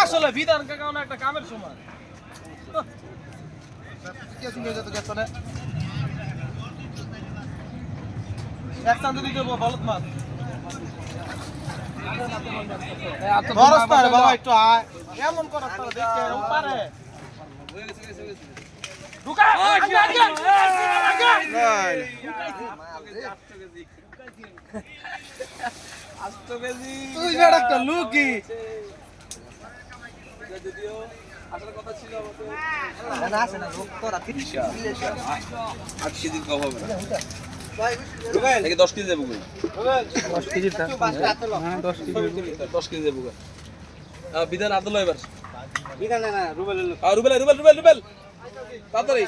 আসলে বিধান কাকা একটা কামের সময়। না এক চান্দ দিতে বলত মাছ। বরস্তা রে বাবা। একটু আয়। এমন করস তারা পারে। তুই একটা লুকি আট কেজির কম হবে না নাকি দশ কেজি যাব দশ কেজিটা? হ্যাঁ দশ কেজি দশ কেজি যাব বিধান আব্দুল্লাহ এবার। বিধান না রুবেল রুবেল রুবেল রুবেল রুবেল তাড়াতাড়ি